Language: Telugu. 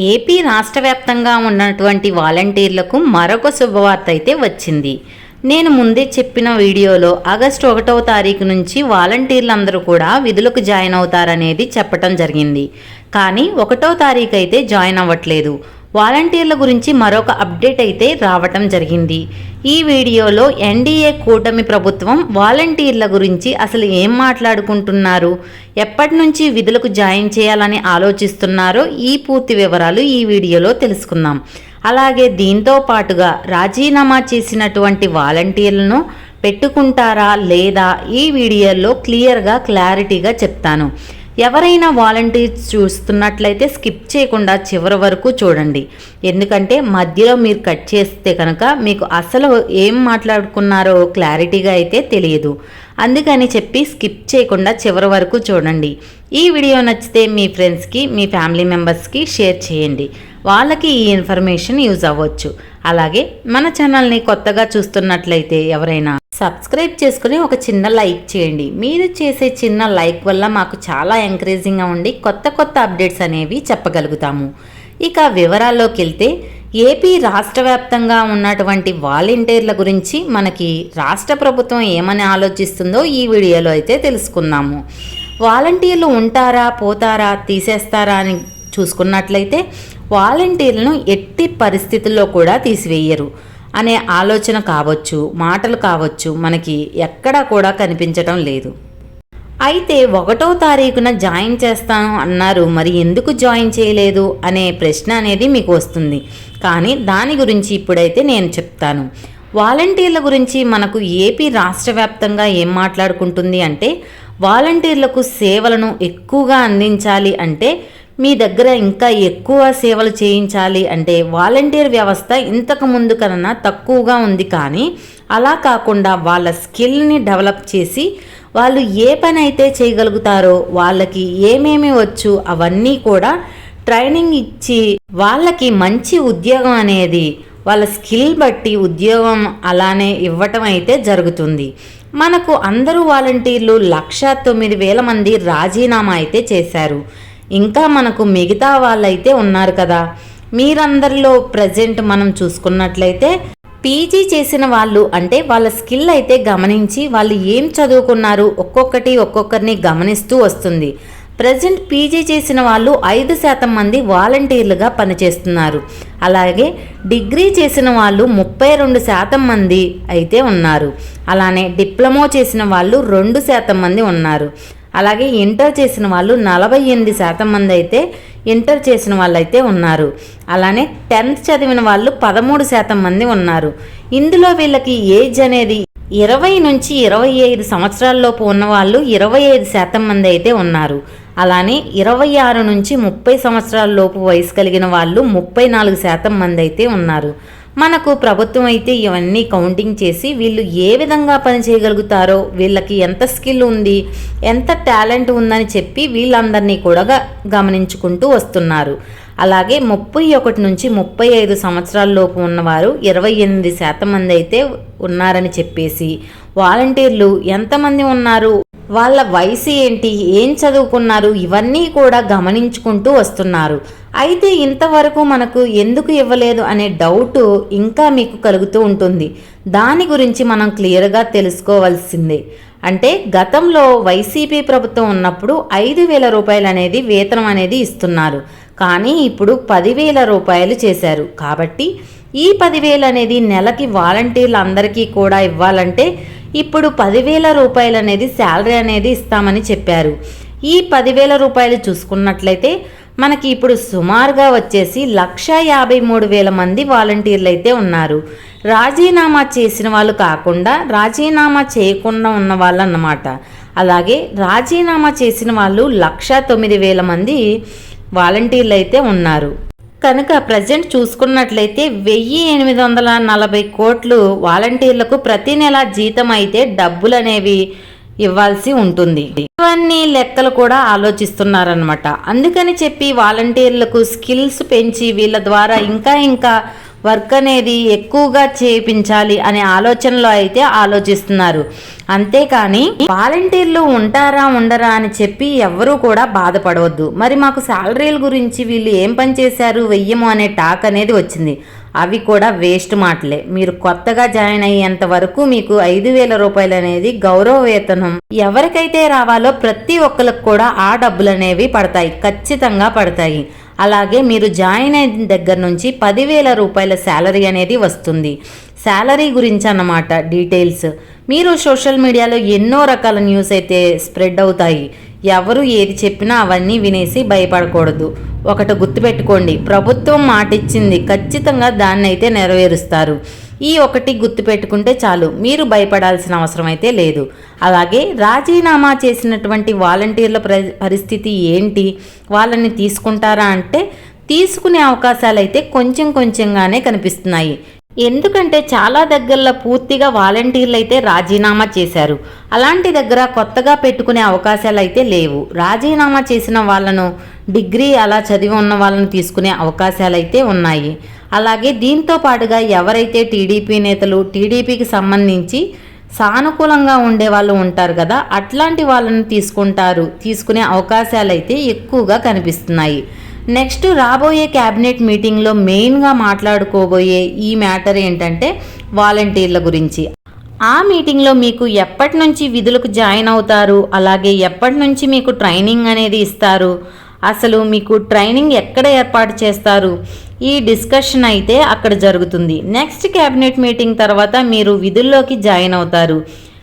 ఏపీ రాష్ట్ర వ్యాప్తంగా ఉన్నటువంటి వాలంటీర్లకు మరొక శుభవార్త అయితే వచ్చింది. నేను ముందే చెప్పిన వీడియోలో ఆగస్టు ఒకటవ తారీఖు నుంచి వాలంటీర్లందరూ కూడా విధులకు జాయిన్ అవుతారనేది చెప్పటం జరిగింది. కానీ ఒకటో తారీఖు అయితే జాయిన్ అవ్వట్లేదు. వాలంటీర్ల గురించి మరొక అప్డేట్ అయితే రావటం జరిగింది. ఈ వీడియోలో ఎన్డీఏ కూటమి ప్రభుత్వం వాలంటీర్ల గురించి అసలు ఏం మాట్లాడుకుంటున్నారు? ఎప్పటి నుంచి విధులకు జాయిన్ చేయాలని ఆలోచిస్తున్నారో ఈ పూర్తి వివరాలు ఈ వీడియోలో తెలుసుకుందాం. అలాగే దీంతో పాటుగా రాజీనామా చేసినటువంటి వాలంటీర్లను పెట్టుకుంటారా లేదా ఈ వీడియోలో క్లియర్గా క్లారిటీగా చెప్తాను. ఎవరైనా వాలంటీర్స్ చూస్తున్నట్లయితే స్కిప్ చేయకుండా చివరి వరకు చూడండి. ఎందుకంటే మధ్యలో మీరు కట్ చేస్తే కనుక మీకు అసలు ఏం మాట్లాడుకున్నారో క్లారిటీగా అయితే తెలియదు. అందుకని చెప్పి స్కిప్ చేయకుండా చివరి వరకు చూడండి. ఈ వీడియో నచ్చితే మీ ఫ్రెండ్స్కి మీ ఫ్యామిలీ మెంబర్స్కి షేర్ చేయండి. వాళ్ళకి ఈ ఇన్ఫర్మేషన్ యూజ్ అవ్వచ్చు. అలాగే మన ఛానల్ని కొత్తగా చూస్తున్నట్లయితే ఎవరైనా సబ్స్క్రైబ్ చేసుకుని ఒక చిన్న లైక్ చేయండి. మీరు చేసే చిన్న లైక్ వల్ల మాకు చాలా ఎంకరేజింగ్గా ఉండి కొత్త కొత్త అప్డేట్స్ అనేవి చెప్పగలుగుతాము. ఇక వివరాల్లోకి వెళ్తే ఏపీ రాష్ట్ర వ్యాప్తంగా ఉన్నటువంటి వాలంటీర్ల గురించి మనకి రాష్ట్ర ప్రభుత్వం ఏమని ఆలోచిస్తుందో ఈ వీడియోలో అయితే తెలుసుకుందాము. వాలంటీర్లు ఉంటారా పోతారా తీసేస్తారా అని చూసుకున్నట్లయితే వాలంటీర్లను ఎట్టి పరిస్థితుల్లో కూడా తీసివేయరు. అనే ఆలోచన కావచ్చు మాటలు కావచ్చు మనకి ఎక్కడా కూడా కనిపించటం లేదు. అయితే ఒకటో తారీఖున జాయిన్ చేస్తాను అన్నారు మరి ఎందుకు జాయిన్ చేయలేదు అనే ప్రశ్న అనేది మీకు వస్తుంది. కానీ దాని గురించి ఇప్పుడైతే నేను చెప్తాను. వాలంటీర్ల గురించి మనకు ఏపీ రాష్ట్ర వ్యాప్తంగా ఏం మాట్లాడుకుంటుంది అంటే వాలంటీర్లకు సేవలను ఎక్కువగా అందించాలి అంటే మీ దగ్గర ఇంకా ఎక్కువ సేవలు చేయించాలి అంటే వాలంటీర్ వ్యవస్థ ఇంతకు ముందు కన్నా తక్కువగా ఉంది కానీ అలా కాకుండా వాళ్ళ స్కిల్ని డెవలప్ చేసి వాళ్ళు ఏ పని అయితే చేయగలుగుతారో వాళ్ళకి ఏమేమి వచ్చు అవన్నీ కూడా ట్రైనింగ్ ఇచ్చి వాళ్ళకి మంచి ఉద్యోగం అనేది వాళ్ళ స్కిల్ బట్టి ఉద్యోగం అలానే ఇవ్వటం అయితే జరుగుతుంది. మనకు అందరూ వాలంటీర్లు లక్ష తొమ్మిది వేల మంది రాజీనామా అయితే చేశారు. ఇంకా మనకు మిగతా వాళ్ళైతే ఉన్నారు కదా. మీరందరిలో ప్రజెంట్ మనం చూసుకున్నట్లయితే పీజీ చేసిన వాళ్ళు అంటే వాళ్ళ స్కిల్ అయితే గమనించి వాళ్ళు ఏం చదువుకున్నారు ఒక్కొక్కటి ఒక్కొక్కరిని గమనిస్తూ వస్తుంది. ప్రజెంట్ పీజీ చేసిన వాళ్ళు ఐదు శాతం మంది వాలంటీర్లుగా పనిచేస్తున్నారు. అలాగే డిగ్రీ చేసిన వాళ్ళు ముప్పై రెండు శాతం మంది అయితే ఉన్నారు. అలానే డిప్లొమా చేసిన వాళ్ళు రెండు శాతం మంది ఉన్నారు. అలాగే ఇంటర్ చేసిన వాళ్ళు నలభై ఎనిమిది శాతం మంది అయితే ఇంటర్ చేసిన వాళ్ళు అయితే ఉన్నారు. అలానే టెన్త్ చదివిన వాళ్ళు పదమూడు శాతం మంది ఉన్నారు. ఇందులో వీళ్ళకి ఏజ్ అనేది ఇరవై నుంచి ఇరవై ఐదు సంవత్సరాల్లోపు ఉన్నవాళ్ళు ఇరవై ఐదు శాతం మంది అయితే ఉన్నారు. అలానే ఇరవై ఆరు నుంచి ముప్పై సంవత్సరాల లోపు వయసు కలిగిన వాళ్ళు ముప్పై నాలుగు శాతం మంది అయితే ఉన్నారు. మనకు ప్రభుత్వం అయితే ఇవన్నీ కౌంటింగ్ చేసి వీళ్ళు ఏ విధంగా పని చేయగలుగుతారో వీళ్ళకి ఎంత స్కిల్ ఉంది ఎంత టాలెంట్ ఉందని చెప్పి వీళ్ళందరినీ కూడా గమనించుకుంటూ వస్తున్నారు. అలాగే ముప్పై ఒకటి నుంచి ముప్పై ఐదు సంవత్సరాల్లోపు ఉన్నవారు ఇరవై ఎనిమిది శాతం మంది అయితే ఉన్నారని చెప్పేసి వాలంటీర్లు ఎంతమంది ఉన్నారు? వాళ్ళ వయసు ఏంటి ఏం చదువుకున్నారు ఇవన్నీ కూడా గమనించుకుంటూ వస్తున్నారు. అయితే ఇంతవరకు మనకు ఎందుకు ఇవ్వలేదు అనే డౌట్ ఇంకా మీకు కలుగుతూ ఉంటుంది. దాని గురించి మనం క్లియర్గా తెలుసుకోవాల్సిందే. అంటే గతంలో వైసీపీ ప్రభుత్వం ఉన్నప్పుడు ఐదు వేల రూపాయలు అనేది వేతనం అనేది ఇస్తున్నారు. కానీ ఇప్పుడు పదివేల రూపాయలు చేశారు. కాబట్టి ఈ పదివేలు అనేది నెలకి వాలంటీర్లు అందరికీ కూడా ఇవ్వాలంటే ఇప్పుడు పదివేల రూపాయలు అనేది శాలరీ అనేది ఇస్తామని చెప్పారు. ఈ పదివేల రూపాయలు చూసుకున్నట్లయితే మనకి ఇప్పుడు సుమారుగా వచ్చేసి లక్ష యాభై మూడు వేల మంది వాలంటీర్లు అయితే ఉన్నారు. రాజీనామా చేసిన వాళ్ళు కాకుండా రాజీనామా చేయకుండా ఉన్న వాళ్ళు అన్నమాట అలాగే రాజీనామా చేసిన వాళ్ళు లక్ష తొమ్మిది వేల మంది వాలంటీర్లు అయితే ఉన్నారు. కనుక ప్రజెంట్ చూసుకున్నట్లయితే వెయ్యి ఎనిమిది వందల నలభై కోట్లు వాలంటీర్లకు ప్రతి నెల జీతం అయితే డబ్బులు అనేవి ఇవ్వాల్సి ఉంటుంది. ఇవన్నీ లెక్కలు కూడా ఆలోచిస్తున్నారనమాట అందుకని చెప్పి వాలంటీర్లకు స్కిల్స్ పెంచి వీళ్ళ ద్వారా ఇంకా ఇంకా వర్క్ అనేది ఎక్కువగా చేయించాలి అనే ఆలోచనలో అయితే ఆలోచిస్తున్నారు. అంతేకాని వాలంటీర్లు ఉంటారా ఉండరా అని చెప్పి ఎవ్వరూ కూడా బాధపడవద్దు. మరి మాకు శాలరీల గురించి వీళ్ళు ఏం పని చేశారు వెయ్యము అనే టాక్ అనేది వచ్చింది. అవి కూడా వేస్ట్ మాటలే. మీరు కొత్తగా జాయిన్ అయ్యేంత వరకు మీకు ఐదు వేల రూపాయలు అనేది గౌరవ వేతనం ఎవరికైతే రావాలో ప్రతి ఒక్కరికి కూడా ఆ డబ్బులు అనేవి పడతాయి. ఖచ్చితంగా పడతాయి. అలాగే మీరు జాయిన్ అయిన దగ్గర నుంచి పదివేల రూపాయల శాలరీ అనేది వస్తుంది. శాలరీ గురించి అన్నమాట డీటెయిల్స్. మీరు సోషల్ మీడియాలో ఎన్నో రకాల న్యూస్ అయితే స్ప్రెడ్ అవుతాయి. ఎవరు ఏది చెప్పినా అవన్నీ వినేసి భయపడకూడదు. ఒకటి గుర్తుపెట్టుకోండి ప్రభుత్వం మాటిచ్చింది ఖచ్చితంగా దాన్ని అయితే నెరవేరుస్తారు. ఈ ఒకటి గుర్తుపెట్టుకుంటే చాలు. మీరు భయపడాల్సిన అవసరం అయితే లేదు. అలాగే రాజీనామా చేసినటువంటి వాలంటీర్ల పరిస్థితి ఏంటి? వాళ్ళని తీసుకుంటారా అంటే తీసుకునే అవకాశాలు అయితే కొంచెం కొంచెంగానే కనిపిస్తున్నాయి. ఎందుకంటే చాలా దగ్గరలో పూర్తిగా వాలంటీర్లు అయితే రాజీనామా చేశారు. అలాంటి దగ్గర కొత్తగా పెట్టుకునే అవకాశాలు అయితే లేవు. రాజీనామా చేసిన వాళ్ళను డిగ్రీ అలా చదివి ఉన్న వాళ్ళను తీసుకునే అవకాశాలు అయితే ఉన్నాయి. అలాగే దీంతో పాటుగా ఎవరైతే టీడీపీ నేతలు టీడీపీకి సంబంధించి సానుకూలంగా ఉండే వాళ్ళు ఉంటారు కదా అట్లాంటి వాళ్ళను తీసుకుంటారు తీసుకునే అవకాశాలు అయితే ఎక్కువగా కనిపిస్తున్నాయి. నెక్స్ట్ రాబోయే క్యాబినెట్ మీటింగ్లో మెయిన్గా మాట్లాడుకోబోయే ఈ మ్యాటర్ ఏంటంటే వాలంటీర్ల గురించి. ఆ మీటింగ్లో మీకు ఎప్పటి నుంచి విధులకు జాయిన్ అవుతారు? అలాగే ఎప్పటి నుంచి మీకు ట్రైనింగ్ అనేది ఇస్తారు? అసలు మీకు ట్రైనింగ్ ఎక్కడ ఏర్పాటు చేస్తారు? ఈ డిస్కషన్ అయితే అక్కడ జరుగుతుంది. నెక్స్ట్ క్యాబినెట్ మీటింగ్ తర్వాత మీరు విధుల్లోకి జాయిన్ అవుతారు.